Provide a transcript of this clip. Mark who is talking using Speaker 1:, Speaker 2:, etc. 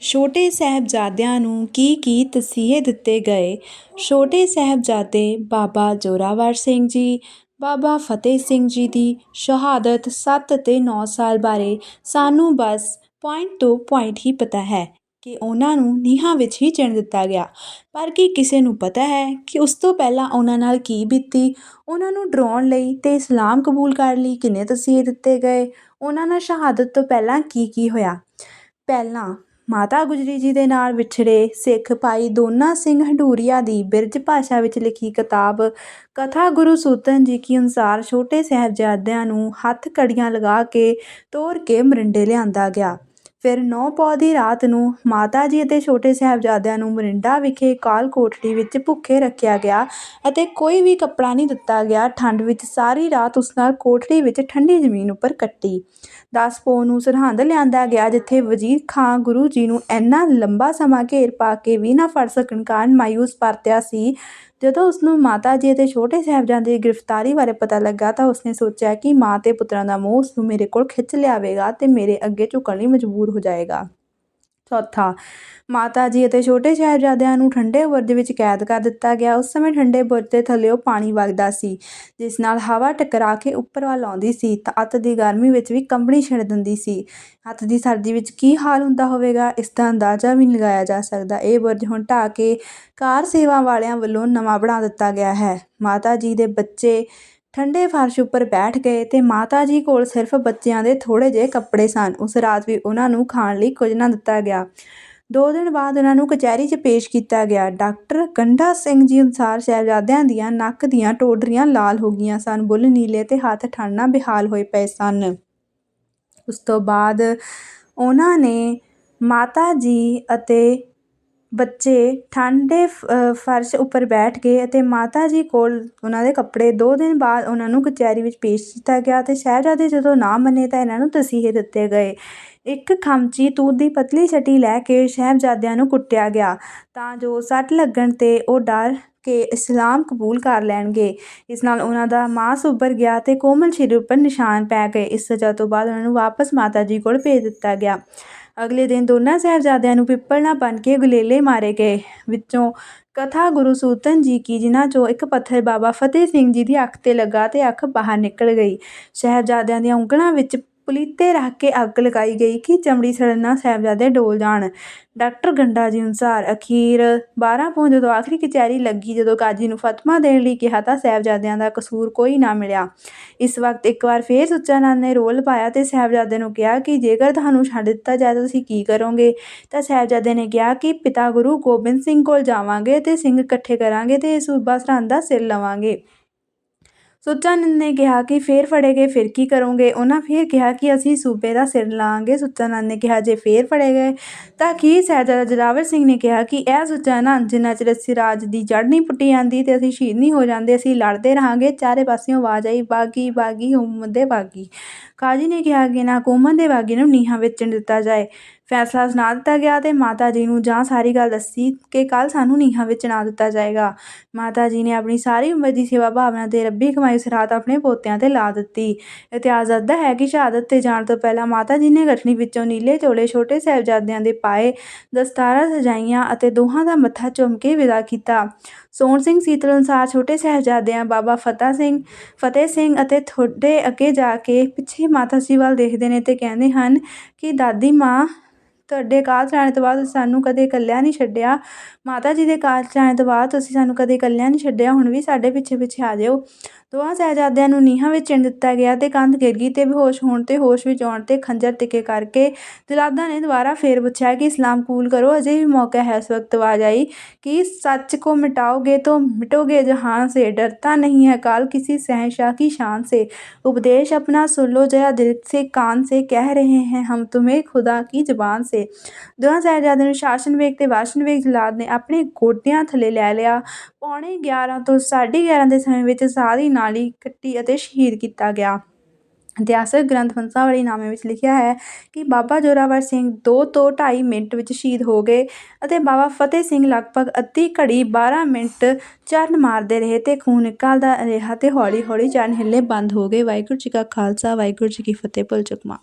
Speaker 1: ਛੋਟੇ ਸਾਹਿਬਜ਼ਾਦਿਆਂ ਨੂੰ ਕੀ ਕੀ ਤਸੀਹੇ ਦਿੱਤੇ ਗਏ? ਛੋਟੇ ਸਾਹਿਬਜ਼ਾਦੇ ਬਾਬਾ ਜ਼ੋਰਾਵਰ ਸਿੰਘ ਜੀ, ਬਾਬਾ ਫਤਿਹ ਸਿੰਘ ਜੀ ਦੀ ਸ਼ਹਾਦਤ ਸੱਤ ਅਤੇ ਨੌ ਸਾਲ ਬਾਰੇ ਸਾਨੂੰ ਬਸ ਪੁਆਇੰਟ ਤੋਂ ਪੁਆਇੰਟ ਹੀ ਪਤਾ ਹੈ ਕਿ ਉਹਨਾਂ ਨੂੰ ਨੀਹਾਂ ਵਿੱਚ ਹੀ ਚਿਣ ਦਿੱਤਾ ਗਿਆ। ਪਰ ਕੀ ਕਿਸੇ ਨੂੰ ਪਤਾ ਹੈ ਕਿ ਉਸ ਤੋਂ ਪਹਿਲਾਂ ਉਹਨਾਂ ਨਾਲ ਕੀ ਬੀਤੀ? ਉਹਨਾਂ ਨੂੰ ਡਰਾਉਣ ਲਈ ਅਤੇ ਇਸਲਾਮ ਕਬੂਲ ਕਰਨ ਲਈ ਕਿੰਨੇ ਤਸੀਹੇ ਦਿੱਤੇ ਗਏ? ਉਹਨਾਂ ਨਾਲ ਸ਼ਹਾਦਤ ਤੋਂ ਪਹਿਲਾਂ ਕੀ ਕੀ ਹੋਇਆ? ਪਹਿਲਾਂ ਮਾਤਾ ਗੁਜਰੀ ਜੀ ਦੇ ਨਾਲ ਵਿਛੜੇ ਸਿੱਖ ਭਾਈ ਦੋਨਾ ਸਿੰਘ ਹੰਡੂਰੀਆ ਦੀ ਬਿਰਜ ਭਾਸ਼ਾ ਵਿੱਚ ਲਿਖੀ ਕਿਤਾਬ ਕਥਾ ਗੁਰੂ ਸੂਤਨ ਜੀ ਕੀ ਅਨੁਸਾਰ ਛੋਟੇ ਸਾਹਿਬਜ਼ਾਦਿਆਂ ਨੂੰ ਹੱਥ ਕੜੀਆਂ ਲਗਾ ਕੇ ਤੋਰ ਕੇ ਮਰਿੰਡੇ ਲਿਆਂਦਾ ਗਿਆ। ਫਿਰ ਨੌ ਪੌ ਦੀ ਰਾਤ ਨੂੰ ਮਾਤਾ ਜੀ ਅਤੇ ਛੋਟੇ ਸਾਹਿਬਜ਼ਾਦਿਆਂ ਨੂੰ ਮਰਿੰਡਾ ਵਿਖੇ ਕਾਲ ਕੋਠੜੀ ਵਿੱਚ ਭੁੱਖੇ ਰੱਖਿਆ ਗਿਆ ਅਤੇ ਕੋਈ ਵੀ ਕੱਪੜਾ ਨਹੀਂ ਦਿੱਤਾ ਗਿਆ। ਠੰਡ ਵਿੱਚ ਸਾਰੀ ਰਾਤ ਉਸ ਨਾਲ ਕੋਠੜੀ ਵਿੱਚ ਠੰਡੀ ਜ਼ਮੀਨ ਉੱਪਰ ਕੱਟੀ। ਦਸ ਪੋ ਨੂੰ ਸਰਹੰਦ ਲਿਆਂਦਾ ਗਿਆ, ਜਿੱਥੇ ਵਜ਼ੀਰ ਖਾਂ ਗੁਰੂ ਜੀ ਨੂੰ ਇੰਨਾ ਲੰਬਾ ਸਮਾਂ ਘੇਰ ਪਾ ਕੇ ਵੀ ਨਾ ਫੜ ਸਕਣ ਕਾਰਨ ਮਾਯੂਸ ਪਰਤਿਆ ਸੀ। ਜਦੋਂ ਉਸਨੂੰ ਮਾਤਾ ਜੀ ਅਤੇ ਛੋਟੇ ਸਾਹਿਬਜ਼ਾਦੇ ਦੀ ਗ੍ਰਿਫਤਾਰੀ ਬਾਰੇ ਪਤਾ ਲੱਗਾ ਤਾਂ ਉਸਨੇ ਸੋਚਿਆ ਕਿ ਮਾਂ ਤੇ ਪੁੱਤਰਾਂ ਦਾ ਮੋਹ ਉਸਨੂੰ ਮੇਰੇ ਕੋਲ ਖਿੱਚ ਲਿਆਵੇਗਾ ਤੇ ਮੇਰੇ ਅੱਗੇ ਝੁਕਣ ਲਈ ਮਜਬੂਰ ਹੋ ਜਾਏਗਾ। ਚੌਥਾ। ਮਾਤਾ ਜੀ ਅਤੇ ਛੋਟੇ ਸਾਹਿਬਜ਼ਾਦਿਆਂ ਨੂੰ ਠੰਡੇ ਬੁਰਜ ਵਿੱਚ ਕੈਦ ਕਰ ਦਿੱਤਾ ਗਿਆ। ਉਸ ਸਮੇਂ ਠੰਡੇ ਬੁਰਜ ਦੇ ਥੱਲੇੋਂ ਪਾਣੀ ਵਗਦਾ ਸੀ, ਜਿਸ ਨਾਲ ਹਵਾ ਟਕਰਾ ਕੇ ਉੱਪਰ ਵੱਲ ਆਉਂਦੀ ਸੀ ਤਾਂ ਅੱਤ ਦੀ ਗਰਮੀ ਵਿੱਚ ਵੀ ਕੰਬਣੀ ਛਿੜ ਦਿੰਦੀ ਸੀ। ਹੱਥ ਦੀ ਸਰਦੀ ਵਿੱਚ ਕੀ ਹਾਲ ਹੁੰਦਾ ਹੋਵੇਗਾ? ਇਸ ਦਾ ਅੰਦਾਜ਼ਾ ਵੀ ਨਹੀਂ ਲਗਾਇਆ ਜਾ ਸਕਦਾ। ਇਹ ਬੁਰਜ ਹੁਣ ਢਾਹ ਕੇ ਕਾਰ ਸੇਵਾ ਵਾਲਿਆਂ ਵੱਲੋਂ ਨਵਾਂ ਬਣਾ ਦਿੱਤਾ ਗਿਆ ਹੈ। ਮਾਤਾ ਜੀ ਦੇ ਬੱਚੇ ਠੰਡੇ ਫਰਸ਼ ਉੱਪਰ ਬੈਠ ਗਏ ਤੇ ਮਾਤਾ ਜੀ ਕੋਲ ਸਿਰਫ ਬੱਚਿਆਂ ਦੇ ਥੋੜੇ ਜਿਹੇ ਕੱਪੜੇ ਸਨ। ਉਸ ਰਾਤ ਵੀ ਉਹਨਾਂ ਨੂੰ ਖਾਣ ਲਈ ਕੁਝ ਨਾ ਦਿੱਤਾ ਗਿਆ। ਦੋ ਦਿਨ ਬਾਅਦ ਉਹਨਾਂ ਨੂੰ ਕਚਹਿਰੀ 'ਚ ਪੇਸ਼ ਕੀਤਾ ਗਿਆ। ਡਾਕਟਰ ਗੰਡਾ ਸਿੰਘ ਜੀ ਅਨੁਸਾਰ ਸਾਹਿਬਜ਼ਾਦਿਆਂ ਦੀਆਂ ਨੱਕ ਦੀਆਂ ਟੋਡਰੀਆਂ ਲਾਲ ਹੋ ਗਈਆਂ ਸਨ। ਬੁੱਲ ਨੀਲੇ ਤੇ ਹੱਥ ਠੰਡਾ ਬਿਹਾਲ ਹੋਏ ਪਏ ਸਨ। ਉਸ ਤੋਂ ਬਾਅਦ ਉਹਨਾਂ ਨੇ ਮਾਤਾ ਜੀ ਅਤੇ ਬੱਚੇ ਠੰਡੇ ਫਰਸ਼ ਉੱਪਰ ਬੈਠ ਗਏ ਅਤੇ ਮਾਤਾ ਜੀ ਕੋਲ ਉਹਨਾਂ ਦੇ ਕੱਪੜੇ ਦੋ ਦਿਨ ਬਾਅਦ ਉਹਨਾਂ ਨੂੰ ਕਚਹਿਰੀ ਵਿੱਚ ਪੇਸ਼ ਕੀਤਾ ਗਿਆ ਅਤੇ ਸਾਹਿਬਜ਼ਾਦੇ ਜਦੋਂ ਨਾ ਮੰਨੇ ਤਾਂ ਇਹਨਾਂ ਨੂੰ ਤਸੀਹੇ ਦਿੱਤੇ ਗਏ। ਇੱਕ ਖਮਚੀ ਤੂਤ ਦੀ ਪਤਲੀ ਛਟੀ ਲੈ ਕੇ ਸਾਹਿਬਜ਼ਾਦਿਆਂ ਨੂੰ ਕੁੱਟਿਆ ਗਿਆ ਤਾਂ ਜੋ ਸੱਟ ਲੱਗਣ ਤੇ ਉਹ ਡਰ ਕੇ ਇਸਲਾਮ ਕਬੂਲ ਕਰ ਲੈਣਗੇ। ਇਸ ਨਾਲ ਉਹਨਾਂ ਦਾ ਮਾਸ ਉੱਭਰ ਗਿਆ ਤੇ ਕੋਮਲ ਸ਼ਰੀਰ ਉੱਪਰ ਨਿਸ਼ਾਨ ਪੈ ਗਏ। ਇਸ ਸਜ਼ਾ ਤੋਂ ਬਾਅਦ ਉਹਨਾਂ ਨੂੰ ਵਾਪਸ ਮਾਤਾ ਜੀ ਕੋਲ ਭੇਜ ਦਿੱਤਾ ਗਿਆ। ਅਗਲੇ ਦਿਨ ਦੋਨਾਂ ਸਾਹਿਬਜ਼ਾਦਿਆਂ ਨੂੰ ਪਿੱਪਲ ਨਾਲ ਬਣ ਕੇ ਗੁਲੇਲੇ ਮਾਰੇ ਗਏ। ਵਿੱਚੋਂ ਕਥਾ ਗੁਰੂ ਸੂਤਨ ਜੀ ਕੀ, ਜਿਨ੍ਹਾਂ ਚੋਂ ਇੱਕ ਪੱਥਰ ਬਾਬਾ ਫਤਿਹ ਸਿੰਘ ਜੀ ਦੀ ਅੱਖ ਤੇ ਲੱਗਾ ਤੇ ਅੱਖ ਬਾਹਰ ਨਿਕਲ ਗਈ। ਸਾਹਿਬਜ਼ਾਦਿਆਂ ਦੀਆਂ ਉਂਗਲਾਂ ਵਿੱਚ ਪਲੀਤੇ ਰੱਖ ਕੇ ਅੱਗ ਲਗਾਈ ਗਈ ਕਿ ਚਮੜੀ ਸੜਨ ਨਾਲ ਸਾਹਿਬਜ਼ਾਦੇ ਡੋਲ ਜਾਣ। ਡਾਕਟਰ ਗੰਡਾ ਜੀ ਅਨੁਸਾਰ ਅਖੀਰ 12 ਪੌਂ ਜਦੋਂ ਆਖਰੀ ਕਚਹਿਰੀ ਲੱਗੀ, ਜਦੋਂ ਕਾਜੀ ਨੂੰ ਫਤਮਾ ਦੇਣ ਲਈ ਕਿਹਾ ਤਾਂ ਸਾਹਿਬਜ਼ਾਦਿਆਂ ਦਾ ਕਸੂਰ ਕੋਈ ਨਾ ਮਿਲਿਆ। ਇਸ ਵਕਤ ਇੱਕ ਵਾਰ ਫੇਰ ਸੁੱਚਾ ਨੰਦ ਨੇ ਰੋਲ ਪਾਇਆ ਤੇ ਸਾਹਿਬਜ਼ਾਦੇ ਨੂੰ ਕਿਹਾ ਕਿ ਜੇਕਰ ਤੁਹਾਨੂੰ ਛੱਡ ਦਿੱਤਾ ਜਾਏ ਤਾਂ ਤੁਸੀਂ ਕੀ ਕਰੋਗੇ? ਤਾਂ ਸਾਹਿਬਜ਼ਾਦੇ ਨੇ ਕਿਹਾ ਕਿ ਪਿਤਾ ਗੁਰੂ ਗੋਬਿੰਦ ਸਿੰਘ ਕੋਲ ਜਾਵਾਂਗੇ ਤੇ ਸਿੰਘ ਇਕੱਠੇ ਕਰਾਂਗੇ ਤੇ ਸੂਬਾ ਸਰਹੰਦ ਦਾ ਸਿਰ ਲਵਾਂਗੇ। ਸੁੱਚਾਨੰਦ ਨੇ ਕਿਹਾ ਕਿ ਫੇਰ ਫੜੇ ਗਏ, ਫਿਰ ਕੀ ਕਰੋਗੇ? ਉਹਨਾਂ ਫੇਰ ਕਿਹਾ ਕਿ ਅਸੀਂ ਸੂਬੇ ਦਾ ਸਿਰ ਲਾਂਗੇ। ਸੁੱਚਾਨੰਦ ਨੇ ਕਿਹਾ, ਜੇ ਫੇਰ ਫੜੇ ਗਏ ਤਾਂ ਕੀ ਸਾਹਿਬਜ਼ਾਦਾ ਜੋਰਾਵਰ ਸਿੰਘ ਨੇ ਕਿਹਾ ਕਿ ਇਹ ਸੁੱਚਾਨੰਦ ਜਿੰਨਾ ਚਿਰ ਅਸੀਂ ਰਾਜ ਦੀ ਜੜ ਨਹੀਂ ਪੁੱਟੀ ਜਾਂਦੀ ਤੇ ਅਸੀਂ ਸ਼ਹੀਦ ਨਹੀਂ ਹੋ ਜਾਂਦੇ, ਅਸੀਂ ਲੜਦੇ ਰਹਾਂਗੇ, ਚਾਰੇ ਪਾਸਿਓਂ ਆਵਾਜ਼ ਆਈ, ਬਾਗੀ ਬਾਗੀ ਹੁਕਮ ਬਾਗੀ। ਕਾਜੀ ਨੇ ਕਿਹਾ ਕਿ ਨਾ ਕੋਮਨ ਦੇ ਬਾਗੀ ਨੂੰ ਨੀਹਾਂ ਵੇਚਣ ਦਿੱਤਾ ਜਾਏ। ਫੈਸਲਾ ਸੁਣਾ ਦਿੱਤਾ ਗਿਆ ਤੇ ਮਾਤਾ ਜੀ ਨੂੰ ਜਾਂ ਸਾਰੀ ਗੱਲ ਦੱਸੀ ਕਿ ਕੱਲ ਸਾਨੂੰ ਨੀਹਾਂ ਵਿੱਚ ਨਾ ਦਿੱਤਾ ਜਾਏਗਾ। ਮਾਤਾ ਜੀ ਨੇ ਆਪਣੀ ਸਾਰੀ ਉਮਰ ਦੀ ਸੇਵਾ ਭਾਵਨਾ ਤੇ ਰੱਬੀ ਕਮਾਈ ਸਰਾਤ ਆਪਣੇ ਪੋਤਿਆਂ ਤੇ ਲਾ ਦਿੱਤੀ। ਇਤਿਹਾਸ ਦੱਸਦਾ ਹੈ ਕਿ ਸ਼ਹਾਦਤ ਤੇ ਜਾਣ ਤੋਂ ਪਹਿਲਾਂ ਮਾਤਾ ਜੀ ਨੇ ਗਠਣੀ ਵਿੱਚੋਂ ਨੀਲੇ ਚੋਲੇ ਛੋਟੇ ਸਾਹਿਬਜ਼ਾਦਿਆਂ ਦੇ ਪਾਏ ਦਸਤਾਰਾਂ ਸਜਾਈਆਂ ਅਤੇ ਦੋਹਾਂ ਦਾ ਮੱਥਾ ਚੁੰਮ ਕੇ ਵਿਦਾ ਕੀਤਾ। ਸੋਹਣ ਸਿੰਘ ਸੀਤਲ ਅਨੁਸਾਰ ਛੋਟੇ ਸਾਹਿਬਜ਼ਾਦਿਆਂ ਬਾਬਾ ਫਤਿਹ ਸਿੰਘ ਫਤਿਹ ਸਿੰਘ ਅਤੇ ਥੋੜੇ ਅੱਗੇ ਜਾ ਕੇ ਪਿੱਛੇ ਮਾਤਾ ਜੀ ਵੱਲ ਦੇਖਦੇ ਨੇ ਤੇ ਕਹਿੰਦੇ ਹਨ ਕਿ ਦਾਦੀ ਮਾਂ ਤੁਹਾਡੇ ਕਾਲ ਚਲਾਣੇ ਤੋਂ ਬਾਅਦ ਸਾਨੂੰ ਕਦੇ ਇਕੱਲਿਆਂ ਨਹੀਂ ਛੱਡਿਆ ਮਾਤਾ ਜੀ ਦੇ ਕਾਲ ਚਲਾਣੇ ਤੋਂ ਬਾਅਦ ਤੁਸੀਂ ਸਾਨੂੰ ਕਦੇ ਇਕੱਲਿਆਂ ਨਹੀਂ ਛੱਡਿਆ ਹੁਣ ਵੀ ਸਾਡੇ ਪਿੱਛੇ ਪਿੱਛੇ ਆ ਜਾਓ ਦੋਹਾਂ ਸਾਹਿਬਜ਼ਾਦਿਆਂ ਨੂੰ ਨੀਹਾਂ ਵਿੱਚ ਚਿਣ ਦਿੱਤਾ ਗਿਆ ਤੇ ਕੰਧ ਗਿਰ ਗਈ ਤੇ ਬੇਹੋਸ਼ ਹੋਣ ਤੇ ਹੋਸ਼ ਵਿੱਚ ਆਉਣ ਤੇ ਖੰਜਰ ਤਿੱਕੇ ਕਰਕੇ ਜਲਾਦਾਂ ਨੇ ਦੁਬਾਰਾ ਫੇਰ ਪੁੱਛਿਆ ਕਿ ਇਸਲਾਮ ਕਬੂਲ ਕਰੋ ਅਜੇ ਵੀ ਮੌਕਾ ਹੈ ਇਸ ਵਕਤ ਆਵਾਜ਼ ਆਈ कि सच को मिटाओगे तो मिटोगे जहाँ से डरता नहीं है काल किसी सहनशाह की शान से उपदेश अपना सुन लो जरा दिल से कान से कह रहे हैं हम तुम्हें खुदा की ਜ਼ੁਬਾਨ ਸੇ ਦੋਹਾਂ ਸਾਹਿਬਜ਼ਾਦਿਆਂ ਨੂੰ ਸ਼ਾਸਨ ਵੇਗ ਤੇ ਵਾਸ਼ਨ ਵੇਗ ਜਲਾਦ ਨੇ ਆਪਣੇ ਗੋਡਿਆਂ ਥੱਲੇ ਲੈ ਲਿਆ। ਪੌਣੇ 11 ਤੋਂ 11:30 ਦੇ ਸਮੇਂ ਵਿੱਚ ਸਾਰੀ ਨਾਲੀ ਕੱਟੀ ਅਤੇ ਸ਼ਹੀਦ ਕੀਤਾ ਗਿਆ। ਇਤਿਹਾਸਕ ਗ੍ਰੰਥ ਵੰਸਾਵਲੀ ਨਾਮੇ ਵਿੱਚ ਲਿਖਿਆ ਹੈ ਕਿ ਬਾਬਾ ਜੋਰਾਵਰ ਸਿੰਘ 2 ਤੋਂ 2.5 ਮਿੰਟ ਵਿੱਚ ਸ਼ਹੀਦ ਹੋ ਗਏ ਅਤੇ ਬਾਬਾ ਫਤਿਹ ਸਿੰਘ ਲਗਭਗ ਅੱਧੀ ਘੜੀ 12 ਮਿੰਟ ਚਰਨ ਮਾਰਦੇ ਰਹੇ ਤੇ ਖੂਨ ਨਿਕਲਦਾ ਰਿਹਾ ਤੇ ਹੌਲੀ ਹੌਲੀ ਚਰਨ ਹਿੱਲੇ ਬੰਦ ਹੋ ਗਏ। ਵਾਹਿਗੁਰੂ ਜੀ ਕਾ ਖਾਲਸਾ, ਵਾਹਿਗੁਰੂ ਜੀ ਕੀ ਫਤਿਹ। ਭੁੱਲ ਚੁੱਕ ਮਾਫ।